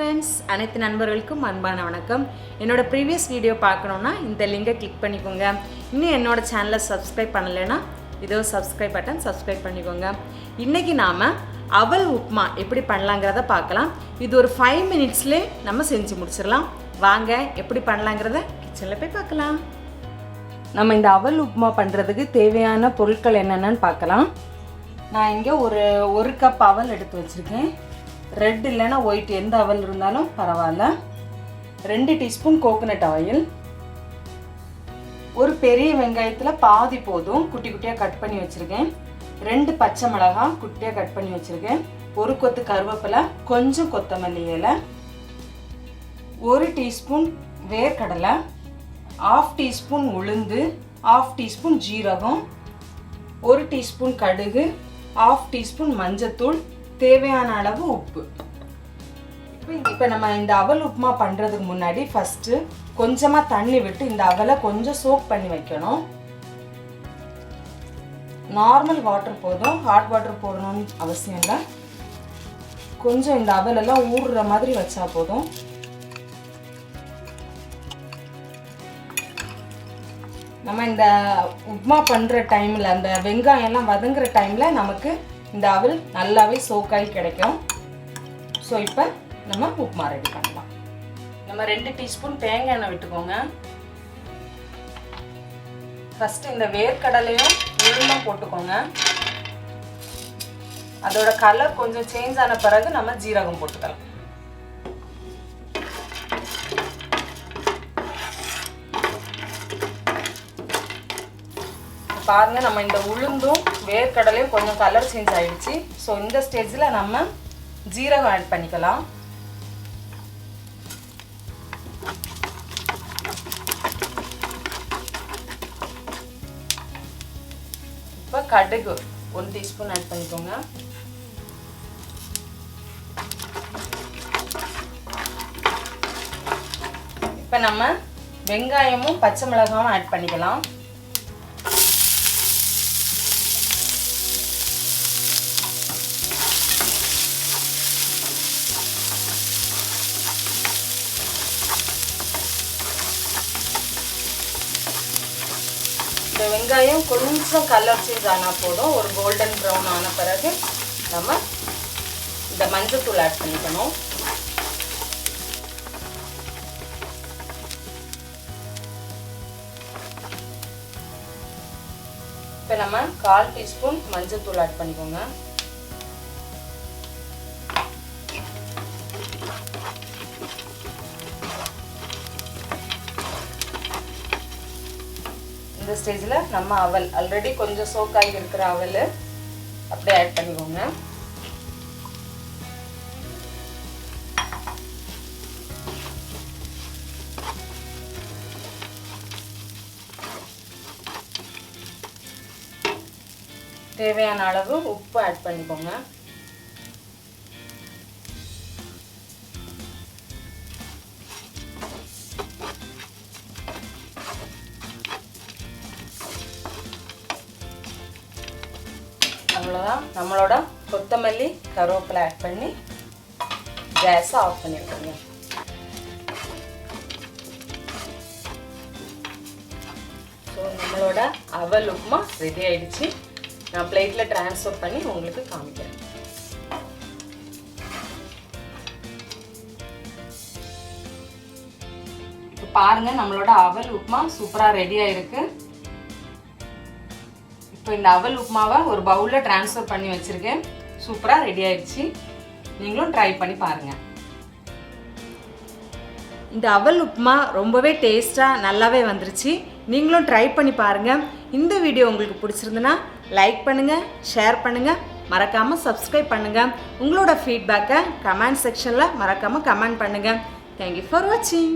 Friends அனைத்து நண்பர்களுக்கும் அன்பான வணக்கம். என்னோட ப்ரீவியஸ் வீடியோ பார்க்கணுன்னா இந்த லிங்கை கிளிக் பண்ணிக்கோங்க. இன்னும் என்னோட சேனலை சப்ஸ்கிரைப் பண்ணலைன்னா இதோ சப்ஸ்கிரைப் பட்டன் சப்ஸ்கிரைப் பண்ணிக்கோங்க. இன்றைக்கி நாம் அவல் உப்மா எப்படி பண்ணலாங்கிறத பார்க்கலாம். இது ஒரு ஃபைவ் மினிட்ஸ்லேயே நம்ம செஞ்சு முடிச்சிடலாம். வாங்க எப்படி பண்ணலாங்கிறத கிச்சனில் போய் பார்க்கலாம். நம்ம இந்த அவல் உப்புமா பண்ணுறதுக்கு தேவையான பொருட்கள் என்னென்னு பார்க்கலாம். நான் இங்கே ஒரு ஒரு கப் அவல் எடுத்து வச்சுருக்கேன். ரெட் இல்லைன்னா ஒயிட் எந்த அவல் இருந்தாலும் பரவாயில்ல. ரெண்டு டீஸ்பூன் கோகோனட் ஆயில் ஒரு பெரிய வெங்காயத்தில் பாதி போதும். குட்டி குட்டியாக கட் பண்ணி வச்சுருக்கேன். ரெண்டு பச்சை மிளகாய் குட்டியாக கட் பண்ணி வச்சுருக்கேன். ஒரு கொத்து கருவேப்பிலை கொஞ்சம் கொத்தமல்லி இலை ஒரு டீஸ்பூன் வேர்க்கடலை ஆஃப் டீஸ்பூன் உளுந்து ஆஃப் டீஸ்பூன் ஜீரகம் ஒரு டீஸ்பூன் கடுகு ஆஃப் டீஸ்பூன் மஞ்சத்தூள் தேவையான அளவு உப்பு. இப்போ நம்ம இந்த அவல் உப்புமா பண்ணுறதுக்கு முன்னாடி ஃபஸ்ட்டு கொஞ்சமாக தண்ணி விட்டு இந்த அவலை கொஞ்சம் சோக் பண்ணி வைக்கணும். நார்மல் வாட்டர் போதும் ஹாட் வாட்டர் போடணும்னு அவசியம் இல்லை. கொஞ்சம் இந்த அவலெல்லாம் ஊறுற மாதிரி வச்சா போதும். நம்ம இந்த உப்மா பண்ணுற டைமில் அந்த வெங்காயம் எல்லாம் வதங்குற டைமில் நமக்கு இந்த அவல் நல்லாவே சோக்காய் கிடைக்கும். ஸோ இப்போ நம்ம உப்புமா ரெடி பண்ணலாம். நம்ம ரெண்டு டீஸ்பூன் தேங்காய் எண்ணெய் விட்டுக்கோங்க. ஃபஸ்ட்டு இந்த வேர்க்கடலையும் உளுந்தும் போட்டுக்கோங்க. அதோட கலர் கொஞ்சம் சேஞ்ச் ஆன பிறகு நம்ம ஜீரகம் போட்டுக்கலாம். பாருங்க நம்ம இந்த உளுந்தும் வேர்க்கடலையும் கொஞ்சம் கலர் சேஞ்ச் ஆகிடுச்சு ஸோ இந்த ஸ்டேஜில் நம்ம ஜீரகம் ஆட் பண்ணிக்கலாம். இப்போ கடுகு ஒரு டீஸ்பூன் ஆட் பண்ணிக்கோங்க. இப்போ நம்ம வெங்காயமும் பச்சை மிளகாவும் ஆட் பண்ணிக்கலாம். இந்த வெங்காயம் கொஞ்சம் கலர் சேஞ்ச் ஆனால் போதும். ஒரு கோல்டன் ப்ரௌன் ஆன பிறகு நம்ம இந்த மஞ்சத்தூள் ஆட் பண்ணிக்கணும். இப்போ நம்ம கால் டீஸ்பூன் மஞ்சத்தூள் ஆட் பண்ணிக்கோங்க. இந்த ஸ்டேஜில் நம்ம அவல். ஆல்ரெடி கொஞ்சம் சோக்காகி இருக்கிற அவல். அப்படியே ஆட் பண்ணிக்கோங்க. தேவையான அளவு உப்பு ஆட் பண்ணிக்கோங்க. அவ்வளோதான் நம்மளோட கொத்தமல்லி கருவேப்பிலை ஆட் பண்ணி கேஸை ஆஃப் பண்ணிடுறோங்க ஸோ நம்மளோட அவல் உப்புமா ரெடி ஆயிடுச்சு. நான் பிளேட்டில் டிரான்ஸ்ஃபர் பண்ணி உங்களுக்கு காமிக்கிறேன். இப்போ பாருங்க நம்மளோட அவல் உப்புமா சூப்பராக ரெடி ஆயிருக்கு. இப்போ இந்த அவல் உப்புமாவை ஒரு பவுலில் ட்ரான்ஸ்ஃபர் பண்ணி வச்சுருக்கேன். சூப்பராக ரெடி ஆயிடுச்சு. நீங்களும் ட்ரை பண்ணி பாருங்கள் இந்த அவல் உப்புமா ரொம்பவே டேஸ்ட்டாக நல்லாவே வந்துருச்சு. நீங்களும் ட்ரை பண்ணி பாருங்கள் இந்த வீடியோ உங்களுக்கு பிடிச்சிருந்துன்னா லைக் பண்ணுங்கள் ஷேர் பண்ணுங்கள் மறக்காமல் சப்ஸ்கிரைப் பண்ணுங்கள் உங்களோட ஃபீட்பேக்கை கமெண்ட் செக்ஷனில் மறக்காமல் கமெண்ட் பண்ணுங்கள் தேங்க்யூ ஃபார் வாட்சிங்